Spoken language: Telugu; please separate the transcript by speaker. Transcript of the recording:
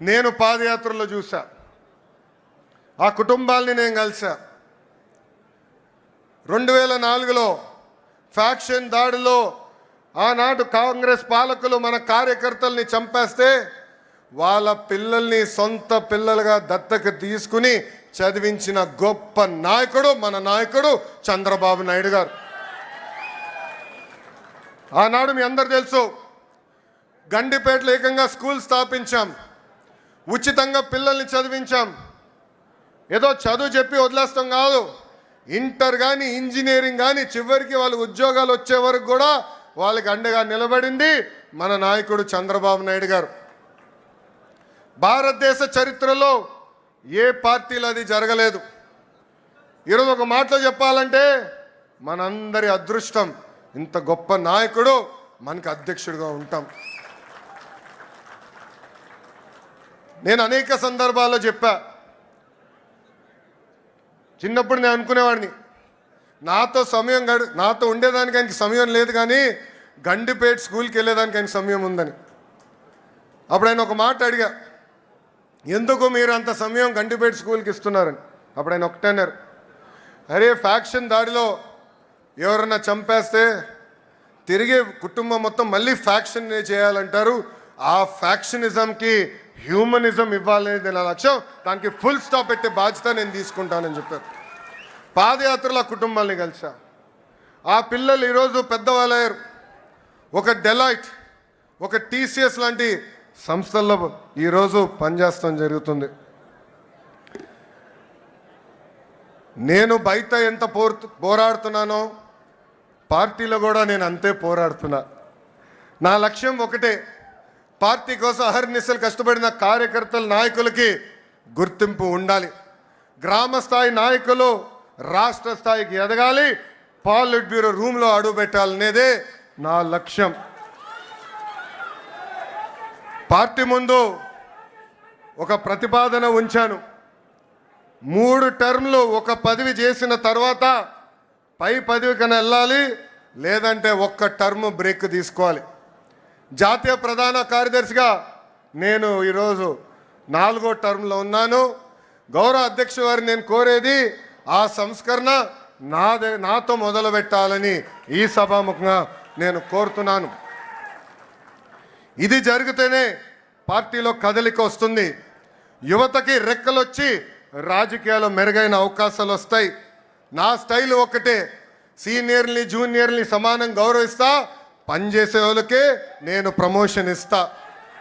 Speaker 1: నేను పాదయాత్రలో చూసా ఆ కుటుంబాల్ని నేను కలిసా రెండు వేల నాలుగులో ఫ్యాక్షన్ దాడిలో ఆనాడు కాంగ్రెస్ పాలకులు మన కార్యకర్తల్ని చంపేస్తే వాళ్ళ పిల్లల్ని సొంత పిల్లలుగా దత్తకు తీసుకుని చదివించిన గొప్ప నాయకుడు మన నాయకుడు చంద్రబాబు నాయుడు గారు. ఆనాడు మీ అందరు తెలుసు గండిపేటలో ఏకంగా స్కూల్ స్థాపించాం. ఉచితంగా పిల్లల్ని చదివించాం. ఏదో చదువు చెప్పి వదిలేస్తాం కాదు. ఇంటర్ కానీ ఇంజనీరింగ్ కానీ చివరికి వాళ్ళు ఉద్యోగాలు వచ్చే వరకు కూడా వాళ్ళకి అండగా నిలబడింది మన నాయకుడు చంద్రబాబు నాయుడు గారు. భారతదేశ చరిత్రలో ఏ పార్టీలు అది జరగలేదు. ఈరోజు ఒక మాటలో చెప్పాలంటే మనందరి అదృష్టం ఇంత గొప్ప నాయకుడు మనకి అధ్యక్షుడిగా ఉంటాం. నేను అనేక సందర్భాల్లో చెప్పా. చిన్నప్పుడు నేను అనుకునేవాడిని నాతో సమయం గడు నాతో ఉండేదానికి ఆయనకి సమయం లేదు కానీ గండిపేట స్కూల్కి వెళ్ళేదానికి ఆయనకి సమయం ఉందని. అప్పుడు ఆయన ఒక మాట అడిగా ఎందుకు మీరు అంత సమయం గండిపేట స్కూల్కి ఇస్తున్నారని? అప్పుడు ఆయన ఒకటన్నారు అరే ఫ్యాక్షన్ దాడిలో ఎవరన్నా చంపేస్తే తిరిగి కుటుంబం మొత్తం మళ్ళీ ఫ్యాక్షన్ చేయాలంటారు. ఆ ఫ్యాక్షనిజంకి హ్యూమనిజం ఇవ్వాలనేది నా లక్ష్యం దానికి ఫుల్ స్టాప్ పెట్టే బాధ్యత నేను తీసుకుంటానని చెప్పారు. పాదయాత్రల ఆ కుటుంబాల్ని కలిసా. ఆ పిల్లలు ఈరోజు పెద్దవాళ్ళయ్యారు ఒక డెలైట్ ఒక టీసీఎస్ లాంటి సంస్థల్లో ఈరోజు పనిచేస్తాం జరుగుతుంది. నేను బయట ఎంత పోర్ పోరాడుతున్నానో పార్టీలో కూడా నేను అంతే పోరాడుతున్నా. నా లక్ష్యం ఒకటే పార్టీ కోసం అహర్నిశలు కష్టపడిన కార్యకర్తల నాయకులకి గుర్తింపు ఉండాలి. గ్రామ స్థాయి నాయకులు రాష్ట్ర స్థాయికి ఎదగాలి. పాలిట్ బ్యూరో రూమ్లో అడుగు పెట్టాలనేదే నా లక్ష్యం. పార్టీ ముందు ఒక ప్రతిపాదన ఉంచాను. మూడు టర్మ్లు ఒక పదవి చేసిన తర్వాత పై పదవి కన్నా వెళ్ళాలి. లేదంటే ఒక్క టర్మ్ బ్రేక్ తీసుకోవాలి. జాతీయ ప్రధాన కార్యదర్శిగా నేను ఈరోజు నాలుగో టర్మ్లో ఉన్నాను. గౌరవ అధ్యక్ష వారిని నేను కోరేది ఆ సంస్కరణ నాదే నాతో మొదలు పెట్టాలని ఈ సభాముఖంగా నేను కోరుతున్నాను. ఇది జరిగితేనే పార్టీలో కదలిక వస్తుంది. యువతకి రెక్కలొచ్చి రాజకీయాలు మెరుగైన అవకాశాలు వస్తాయి. నా స్టైల్ ఒకటే. సీనియర్ని జూనియర్ని సమానం గౌరవిస్తా పనిచేసే వాళ్ళకే నేను ప్రమోషన్ ఇస్తా.